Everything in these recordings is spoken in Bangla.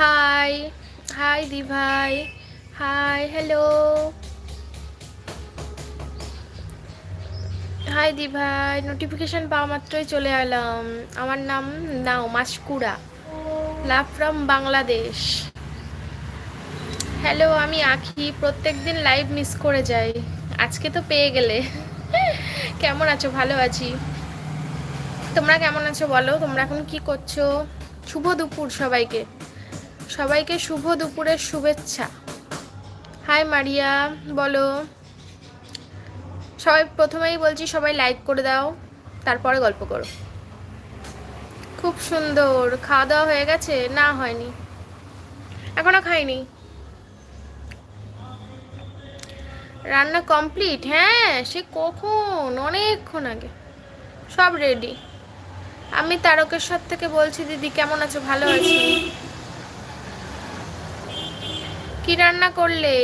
হাই হাই দি ভাই হাই হ্যালো হাই দি ভাই নোটিফিকেশন পাওয়া মাত্রই চলে এলাম। আমার নাম নাও, মাসকুড়া। লাভ ফ্রম বাংলাদেশ হ্যালো আমি আঁকি প্রত্যেক দিন লাইভ মিস করে যাই। আজকে তো পেয়ে গেলে। কেমন আছো? ভালো আছি। তোমরা কেমন আছো বলো? তোমরা এখন কি করছ? শুভ দুপুর সবাইকে। সবাইকে শুভ দুপুরের শুভেচ্ছা। হাই মারিয়া, বলো। সবাই প্রথমেই বলছি সবাই লাইক করে দাও, তারপরে গল্প করো। খুব সুন্দর খাওয়া দাওয়া হয়ে গেছে? না, হয়নি। এখনও খাইনি। রান্না কমপ্লিট হ্যাঁ সে কখন? অনেকক্ষণ আগে। সব রেডি আমি তারকেশ্বর থেকে বলছি, দিদি, কেমন আছো? ভালো আছি? কি রান্না করলে?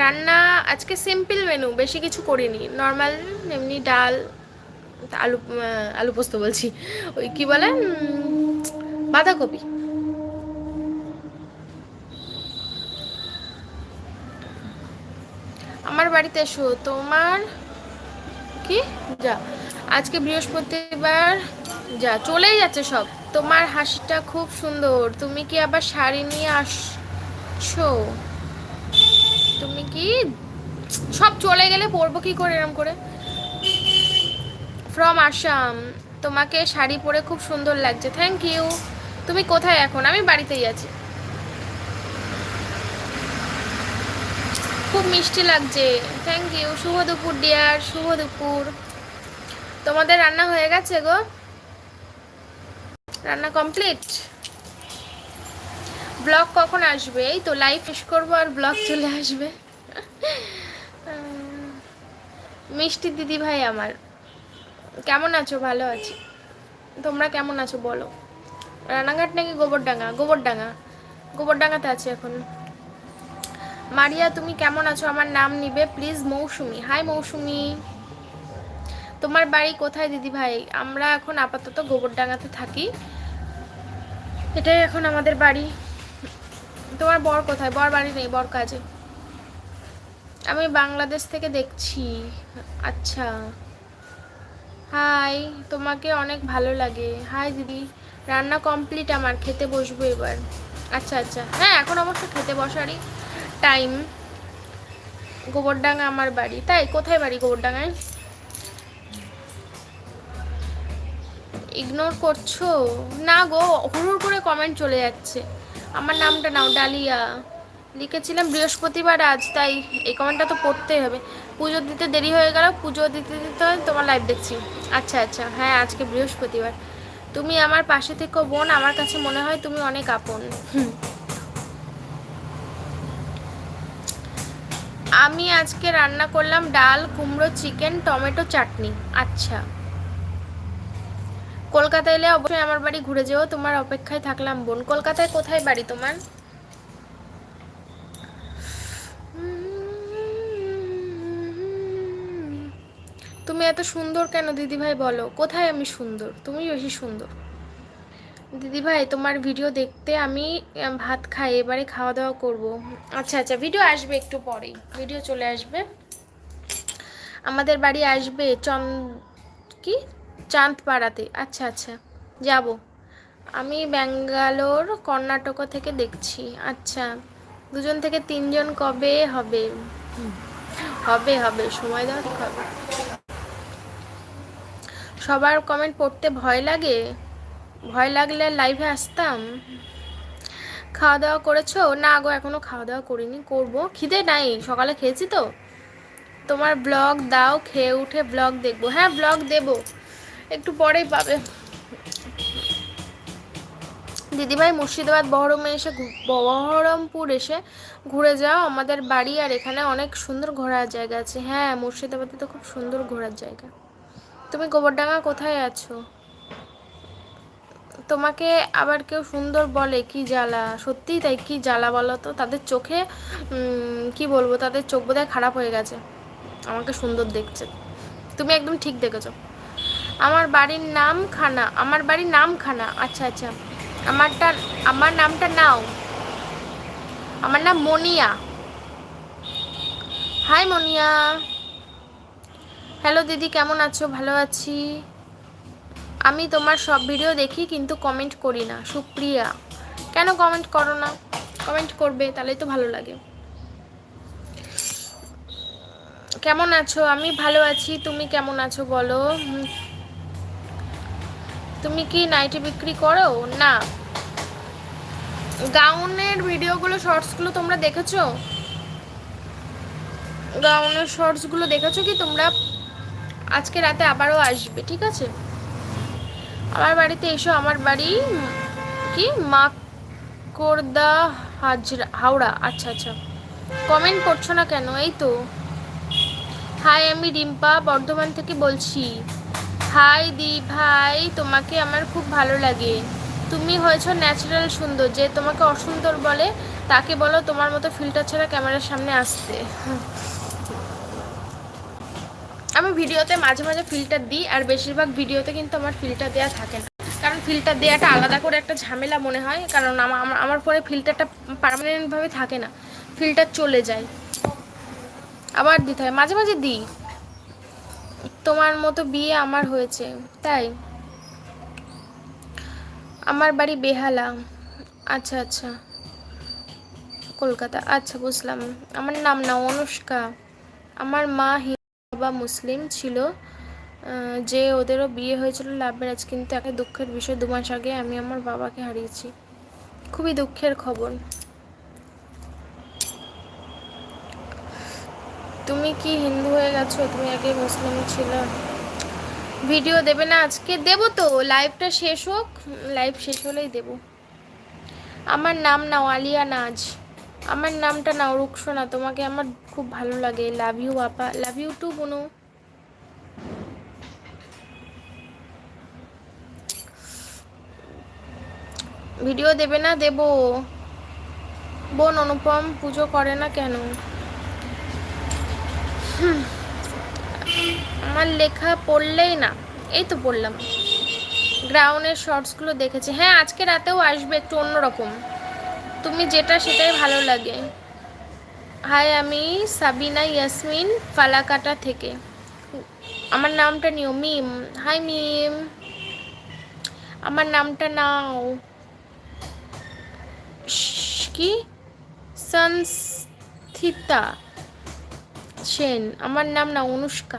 রান্না আজকে সিম্পল মেনু বেশি কিছু করিনি। নর্মাল এমনি ডাল, আলু আলু পোস্ত বলছি। ওই কি বলে? বাঁধাকপি। আমার বাড়িতে এসো। তোমার কি? যা। আজকে বৃহস্পতিবার, যা। চলেই যাচ্ছে সব। তোমার হাসিটা খুব সুন্দর। তুমি কি আবার শাড়ি নিয়ে আসছো তুমি কি সব চলে গেলে পরবো কি করে এরম করে? ফ্রম আসাম তোমাকে শাড়ি পরে খুব সুন্দর লাগছে। থ্যাংক ইউ তুমি কোথায় এখন? আমি বাড়িতেই আছি। খুব মিষ্টি লাগছে। থ্যাংক ইউ শুভ দুপুর ডিয়ার শুভ দুপুর। তোমাদের রান্না হয়ে গেছে গো? রান্না কমপ্লিট ব্লগ কখন আসবে? এই তো লাইভ শেষ করব আর ব্লগ চলে আসবে। মিষ্টি দিদি ভাই আমার। কেমন আছো? ভালো আছি। তোমরা কেমন আছো বলো? রানাঘাট নাকি গোবরডাঙ্গা? গোবরডাঙ্গা। গোবরডাঙ্গাতে আছি এখন। মারিয়া, তুমি কেমন আছো? আমার নাম নিবে। প্লিজ, মৌসুমি। হাই, মৌসুমি। তোমার বাড়ি কোথায় দিদি ভাই? আমরা এখন আপাতত গোবরডাঙ্গাতে থাকি। এটাই এখন আমাদের বাড়ি। তোমার বর কোথায়? বর বাড়ি নেই, বর কাজে। আমি বাংলাদেশ থেকে দেখছি। আচ্ছা। হাই, তোমাকে অনেক ভালো লাগে। হাই দিদি, রান্না কমপ্লিট আমার, খেতে বসবো এবার। আচ্ছা আচ্ছা। হ্যাঁ এখন অবশ্য খেতে বসারই টাইম গোবরডাঙ্গা আমার বাড়ি। তাই, কোথায় বাড়ি গোবরডাঙ্গায়? ইগনোর করছ? না গো হুড়ুর করে কমেন্ট চলে যাচ্ছে। আমার নামটা নাও, ডালিয়া। লিখেছিলাম বৃহস্পতিবার আজ, তাই এই কমেন্টটা তো পড়তেই হবে। পুজো দিতে দেরি হয়ে গেল, পুজো দিতে দিতে তোমার লাইভ দেখছি। আচ্ছা আচ্ছা হ্যাঁ আজকে বৃহস্পতিবার। তুমি আমার পাশে থেকো, বোন, আমার কাছে মনে হয় তুমি অনেক আপন। আমি আজকে রান্না করলাম ডাল, কুমড়ো, চিকেন, টমেটো, চাটনি। আচ্ছা। কলকাতা এলে অবশ্যই আমার বাড়ি ঘুরে যেও, তোমার অপেক্ষায় থাকলাম বোন। কলকাতায় কোথায় বাড়ি তোমার? তুমি এত সুন্দর কেন দিদি ভাই বলো? কোথায় আমি সুন্দর? তুমি বেশি সুন্দর। দিদি ভাই তোমার ভিডিও দেখতে আমি ভাত খাই, এবারে খাওয়া দাওয়া করব। আচ্ছা আচ্ছা ভিডিও আসবে একটু পরেই। ভিডিও চলে আসবে। আমাদের বাড়ি আসবে চন কি? চাঁদপাড়াতে। আচ্ছা আচ্ছা যাব। আমি ব্যাঙ্গালোর, কর্ণাটক থেকে দেখছি। আচ্ছা দুজন থেকে তিনজন কবে হবে? হবে হবে, সময় দাও ঠিক হবে। সবার কমেন্ট পড়তে ভয় লাগে? ভয় লাগলে লাইভে আসতাম। খাওয়া দাওয়া করেছ? না গো, এখনও খাওয়া দাওয়া করিনি, করব। খিদে নাই, সকালে খেয়েছি তো। তোমার ব্লগ দাও, খেয়ে উঠে ব্লগ দেখব। হ্যাঁ ব্লগ দেব। একটু পরেই পাবে। দিদিভাই মুর্শিদাবাদ বহরমে এসে বহরমপুর এসে ঘুরে যাও। আমাদের বাড়ি আর এখানে অনেক সুন্দর ঘোরার জায়গা আছে। হ্যাঁ মুর্শিদাবাদে তো খুব সুন্দর ঘোরার জায়গা। তুমি গোবরডাঙ্গা কোথায় আছো? তোমাকে আবার কেউ সুন্দর বলে কি জ্বালা? সত্যিই তাই, কি জ্বালা বলো তো? তাদের চোখে কি বলব? তাদের চোখ বোধহয় খারাপ হয়ে গেছে। আমাকে সুন্দর দেখছে। তুমি একদম ঠিক দেখেছ। আমার বাড়ির নাম খানা আমার বাড়ির নাম খানা আচ্ছা আচ্ছা। আমারটা, আমার নামটা নাও। আমার নাম মনিয়া। হাই, মনিয়া। হ্যালো, দিদি, কেমন আছো? ভালো আছি। আমি তোমার সব ভিডিও দেখি, কিন্তু কমেন্ট করি না। সুপ্রিয়া। কেন কমেন্ট করো না? কমেন্ট করবে, তাহলেই তো ভালো লাগে। কেমন আছো? আমি ভালো আছি। তুমি কেমন আছো বলো। তুমি কি নাইটি বিক্রি করো? না। গাউনের ভিডিওগুলো, শর্টসগুলো তোমরা দেখেছ? গাউনের শর্টসগুলো দেখেছ কি? তোমরা আজকে রাতে আবারও আসবে, ঠিক আছে? আমার বাড়িতে এসো, আমার বাড়ি কি? মাকড়দা হাজরা, হাওড়া। আচ্ছা আচ্ছা। কমেন্ট করছ না কেন? এই তো। হাই আমি রিম্পা, বর্ধমান থেকে বলছি। হাই দি ভাই, তোমাকে আমার খুব ভালো লাগে। তুমি হয়েছো ন্যাচারাল সুন্দর, যে তোমাকে অসুন্দর বলে, তাকে বলো তোমার মতো ফিল্টার ছাড়া ক্যামেরার সামনে আসতে। আমি ভিডিওতে মাঝে মাঝে ফিল্টার দিই, আর বেশিরভাগ ভিডিওতে কিন্তু আমার ফিল্টার দেওয়া থাকে না। কারণ ফিল্টার দেওয়াটা আলাদা করে একটা ঝামেলা মনে হয়, কারণ আমার আমার- পরে ফিল্টারটা পার্মানেন্টভাবে থাকে না। ফিল্টার চলে যায়। আবার দিতে হয়, মাঝে মাঝে দিই। তোমার মতো বিয়ে আমার হয়েছে, তাই? আমার বাড়ি বেহালা। আচ্ছা আচ্ছা। কলকাতা। আচ্ছা বুঝলাম। আমার নাম না, অনুষ্কা। আমার মা হিন্দু বাবা মুসলিম ছিল। যে ওদেরও বিয়ে হয়েছিল লাভ ম্যারেজ কিন্তু একটা দুঃখের বিষয়। দু মাস আগে আমি আমার বাবাকে হারিয়েছি। খুবই দুঃখের খবর। তুমি কি হিন্দু হয়ে গেছো? তুমি আগে মুসলিম ছিল। ভিডিও দেবে না আজকে? দেবো তো। লাইভটা শেষ হোক। লাইভ শেষ হলেই দেব। আমার নাম নাও আলিয়া নাজ। আমার নামটা নাও রুকসোনা। তোমাকে আমার খুব ভালো লাগে। লাভ ইউ আপা। লাভ ইউ টু বোনো। ভিডিও দেবে না? দেব। বোন, অনুপম, পুজো করে না কেন? আমার লেখা পড়লেই না, এই তো পড়লাম। গ্রাউন্ডের শর্টসগুলো দেখেছি। হ্যাঁ আজকে রাতেও আসবে একটু অন্যরকম। তুমি যেটা সেটাই ভালো লাগে। হাই, আমি সাবিনা ইয়াসমিন, ফালাকাটা থেকে। আমার নামটা নিও, মিম। হাই, মিম। আমার নামটা নাও। কি? সংস্থিতা সেন আমার নাম না অনুষ্কা।